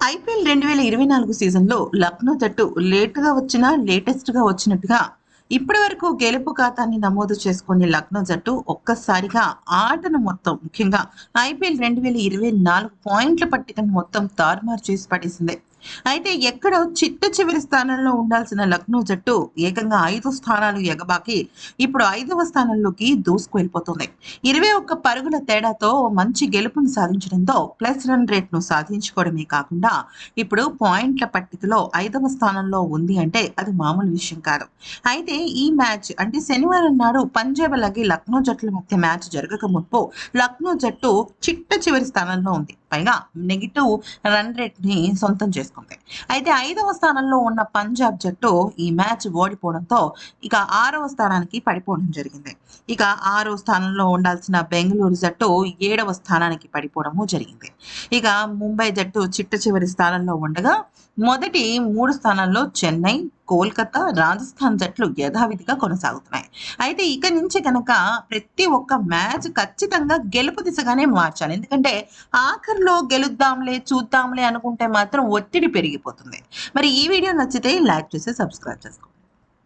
IPL రెండు వేల ఇరవై నాలుగు సీజన్లో లక్నో జట్టు లేటుగా వచ్చినా లేటెస్ట్గా వచ్చినట్టుగా ఇప్పటి వరకు గెలుపు ఖాతాన్ని నమోదు చేసుకునే లక్నో జట్టు ఒక్కసారిగా ఆటను మొత్తం ముఖ్యంగా ఐపీఎల్ రెండు వేల ఇరవై నాలుగు పాయింట్ల పట్టికను మొత్తం తారుమారు చేసి పడేసింది. అయితే ఎక్కడో చిట్ట చివరి స్థానంలో ఉండాల్సిన లక్నో జట్టు ఏకంగా ఐదు స్థానాలు ఎగబాకి ఇప్పుడు ఐదవ స్థానంలోకి దూసుకు వెళ్ళిపోతుంది ఇరవై ఒక్క పరుగుల తేడాతో మంచి గెలుపును సాధించడంతో ప్లస్ రన్ రేట్ను సాధించుకోవడమే కాకుండా ఇప్పుడు పాయింట్ల పట్టికలో ఐదవ స్థానంలో ఉంది అంటే అది మామూలు విషయం కాదు. అయితే ఈ మ్యాచ్ అంటే శనివారం నాడు పంజాబ్ అలాగే లక్నో జట్ల మధ్య మ్యాచ్ జరగక ముప్పు లక్నో జట్టు చిట్ట చివరి స్థానంలో ఉంది. పైగా నెగిటివ్ రన్ రేట్ని సొంతం చేసుకుంది. అయితే ఐదవ స్థానంలో ఉన్న పంజాబ్ జట్టు ఈ మ్యాచ్ ఓడిపోవడంతో ఇక ఆరవ స్థానానికి పడిపోవడం జరిగింది. ఇక ఆరో స్థానంలో ఉండాల్సిన బెంగళూరు జట్టు ఏడవ స్థానానికి పడిపోవడము జరిగింది. ఇక ముంబై జట్టు చిట్ట చివరి స్థానంలో ఉండగా మొదటి మూడు స్థానాల్లో చెన్నై కోల్కతా రాజస్థాన్ జట్లు యథావిధిగా కొనసాగుతున్నాయి. అయితే ఇక నుంచి కనుక ప్రతి ఒక్క మ్యాచ్ ఖచ్చితంగా గెలుపు దిశగానే మార్చాలి. ఎందుకంటే ఆఖరిలో గెలుద్దాంలే చూద్దాంలే అనుకుంటే మాత్రం ఒత్తిడి పెరిగిపోతుంది. మరి ఈ వీడియో నచ్చితే లైక్ చేసి సబ్స్క్రైబ్ చేసుకోండి.